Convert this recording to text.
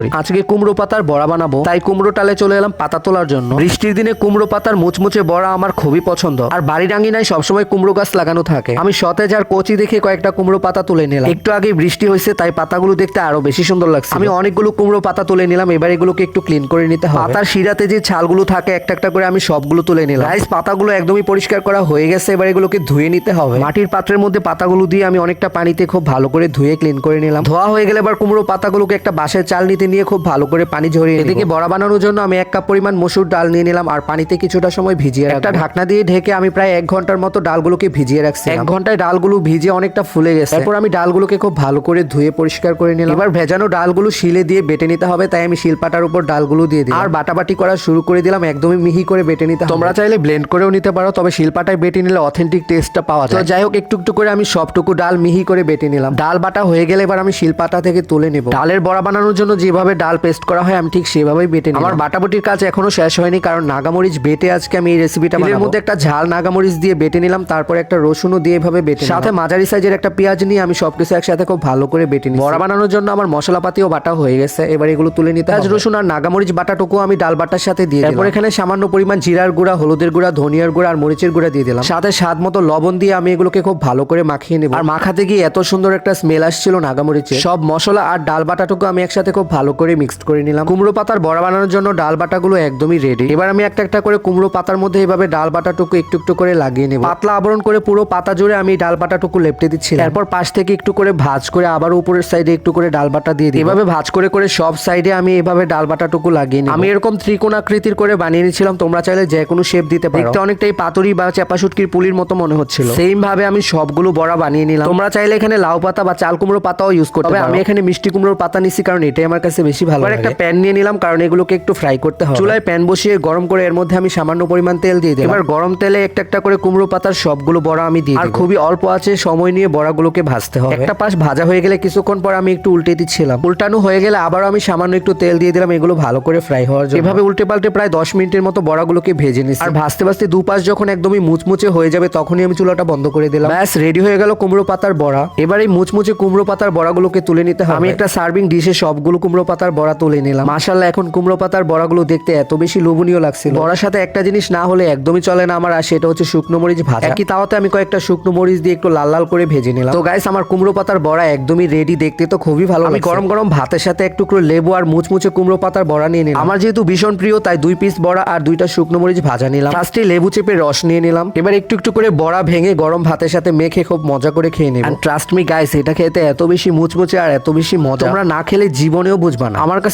আজকে কুমড়ো পাতার বড়া বানাবো, তাই কুমড়ো টালে চলে এলাম পাতা তোলার জন্য। বৃষ্টির দিনে কুমড়ো পাতার মুচমুচে বড়া আমার খুবই পছন্দ। আর বাড়ির আঙিনায় সবসময় কুমড়ো গাছ লাগানো থাকে। আমি সতেজ আর কচি দেখে কয়েকটা কুমড়ো পাতা তুলে নিলাম। একটু আগে বৃষ্টি হয়েছে, তাই পাতাগুলো দেখতে আরও বেশি সুন্দর লাগছে আমি অনেকগুলো কুমড়ো পাতা তুলে নিলাম, এবার এগুলোকে একটু ক্লিন করে নিতে হবে। পাতার শিরাতে যে ছালগুলো থাকে, একটা একটা করে আমি সবগুলো তুলে নিলাম। রাইস পাতাগুলো একদমই পরিষ্কার করা হয়ে গেছে, এবার এগুলোকে ধুয়ে নিতে হবে। মাটির পাত্রের মধ্যে পাতাগুলো দিয়ে আমি অনেকটা পানিতে খুব ভালো করে ধুয়ে ক্লিন করে নিলাম। ধোয়া হয়ে গেলে এবার কুমড়ো পাতাগুলোকে একটা বাঁশের চাল নিতে নিয়ে খুব ভালো করে পানি ঝরিয়ে এদিকে বড়া বানানোর জন্য আমি এক কাপ পরিমাণ মসুর ডাল নিয়ে নিলাম আর পানিতে কিছুটা সময় ভিজিয়ে একটা ঢাকনা দিয়ে ঢেকে আমি প্রায় এক ঘণ্টার মতো ডালগুলোকে ভিজিয়ে রাখছি এক ঘন্টায় ডালগুলো ভিজে অনেকটা ফুলে গেছে। তারপর আমি ডালগুলোকে খুব ভালো করে ধুয়ে পরিষ্কার করে নিলাম। এবার ভেজানো ডালগুলো শিলে দিয়ে বেটে নিতে হবে তাই আমি শিলপাটার উপর ডালগুলো দিয়ে দিই আর বাটাবাটি করা শুরু করে দিলাম একদমই মিহি করে বেটে নিতে হবে। তোমরা চাইলে ব্লেন্ড করেও নিতে পারো তবে শিলপাটায় বেটে নিলে অথেন্টিক টেস্টটা পাওয়া যায়। তো যাই হোক একটু একটু করে আমি সবটুকু ডাল মিহি করে বেটে নিলাম। ডাল বাটা হয়ে গেলে এবার আমি শিলপাটা থেকে তুলে নেব। ডালের বড়া বানানোর জন্য যেভাবে ডাল পেস্ট করা হয় আমি ঠিক সেভাবেই বেটে নিই আমার বাটাবাটির কাজ এখনও শেষ হয়নি কারণ নাগামরিচ বেটে আজকে আমি এই রেসিপিটা এর মধ্যে একটা ঝাল নাগামরিচ দিয়ে বেটে নিলাম তারপরে একটা রসুনও দিয়ে এভাবে বেটে নিলাম। সাথে মাঝারি সাইজের একটা পেঁয়াজ নিয়ে আমি সবকিছু একসাথে খুব ভালো করে বেটে নিই বড়া বানানোর জন্য আমার মশলাপাতিও বাটা হয়ে গেছে এবার এগুলো তুলে নিতে পেঁয়াজ রসুন আর নাগামরিচ বাটাটুকু আমি ডাল বাটার সাথে দিয়ে তারপর এখানে সামান্য পরিমাণ জিরার গুঁড়া হলুদের গুঁড়া ধনিয়ার গুঁড়া আর মরিচের গুঁড়া দিয়ে দিলাম। সাথে স্বাদ মতো লবণ দিয়ে আমি এগুলোকে খুব ভালো করে মাখিয়ে নেব। আর মাখাতে গিয়ে এত সুন্দর একটা স্মেল আসছিল নাগামরিচের। সব মশলা আর ডাল বাটাটুকু আমি একসাথে খুব ভালো করে মিক্সড করে নিলাম। কুমড়ো পাতার বড়া বানানোর জন্য ডাল বাটাগুলো একদমই রেডি এবার আমি একটা একটা করে কুমড়ো পাতার মধ্যে এভাবে ডাল বাটাটুকু একটু একটু করে লাগিয়ে নেব। পাতলা আবরণ করে পুরো পাতা জুড়ে আমি ডাল বাটাটুকু লেপটে দিচ্ছি এরপর পাশ থেকে একটু করে ভাজ করে আবার উপরের সাইডে একটু করে ডাল বাটা দিয়ে দিই এভাবে ভাজ করে করে সব সাইডে আমি এভাবে ডাল বাটাটুকু লাগিয়ে নিই আমি এরকম ত্রিকোণ আকৃতির করে বানিয়ে নিয়েছিলাম তোমরা চাইলে যে কোনো শেপ দিতে পারো। দেখতে অনেকটাই পাতুরি বা চাপা শুটকির পুলির মতো মনে হচ্ছিল। সেম ভাবে আমি সবগুলো বড়া বানিয়ে নিলাম। তোমরা চাইলে এখানে লাউ পাতা বা চাল কুমড়ো পাতাও ইউজ করতে পারো। আমি এখানে মিষ্টি কুমড়োর পাতা নিছি কারণ এটাই আমার কাছে বেশি ভালো লাগে একটা প্যান নিয়ে নিলাম কারণ এগুলোকে একটু ফ্রাই করতে হবে। চুলায় প্যান বসিয়ে গরম করে এর মধ্যে আমি সামান্য পরিমাণ তেল দিয়ে দিই এবার গরম তেলে একটা একটা করে কুমড়ো পাতার সবগুলো বড়া আমি দিই আর খুবই অল্প আছে সময় নিয়ে বড়াগুলোকে ভাজতে হবে। একটা পাশ ভাজা হয়ে গেলে কিছুক্ষণ পর আমি একটু উল্টে দিচ্ছিলাম। উল্টানো হয়ে গেলে আবার আমি সামান্য একটু তেল দিয়ে দিলাম এগুলো ভালো করে ফ্রাই হওয়ার জন্য। এভাবে উল্টে পাল্টে প্রায় দশ মিনিটের মতো বড়াগুলোকে ভেজে নিচ্ছি। আর ভাজতে ভাজতে দুপাশ যখন একদমই মুচমুচে হয়ে যাবে তখনই আমি চুলাটা বন্ধ করে দিলাম। ব্যাস রেডি হয়ে গেল কুমড়ো পাতার বড়া। এবার এই মুচমুচে কুমড়ো পাতার বড়াগুলোকে তুলে নিতে হবে। আমি একটা সার্ভিং ডিশে সবগুলো কুমড়ো পাতার বড়া তুলে নিলাম। মাশাল্লাহ এখন কুমড়ো পাতার বড়াগুলো দেখতে এত বেশি লোভনীয় লাগছিল। বড়ার সাথে একটা জিনিস না হলে একদমই চলে না আমার আর সেটা হচ্ছে শুকনো মরিচ ভাজা। একই তাওয়াতে আমি কয়েকটা শুকনো মরিচ দিয়ে একটু লাল লাল করে ভেজে নিলাম। তো গাইস আমার কুমড়ো পাতার বড়া একদমই রেডি দেখতে তো খুবই ভালো আমি গরম গরম ভাতের সাথে একটু করে লেবু আর মুচমুচে কুমড়ো পাতার বড়া নিয়ে নিলাম। আমার যেহেতু ভীষণ প্রিয় তাই দুই পিস বড়া আর দুইটা শুকনো মরিচ ভাজা নিলাম। ফার্স্টে লেবু চেপে রস নিয়ে নিলাম। এবার একটু একটু করে বড়া ভেঙে গরম ভাতের সাথে মেখে খুব মজা করে খেয়ে নেব। ট্রাস্ট মি গাইস এটা খেতে এত বেশি মুচমুচে আর এত বেশি মজা। আমরা না খেলে জীবনেও বুঝবা না আমার কাছে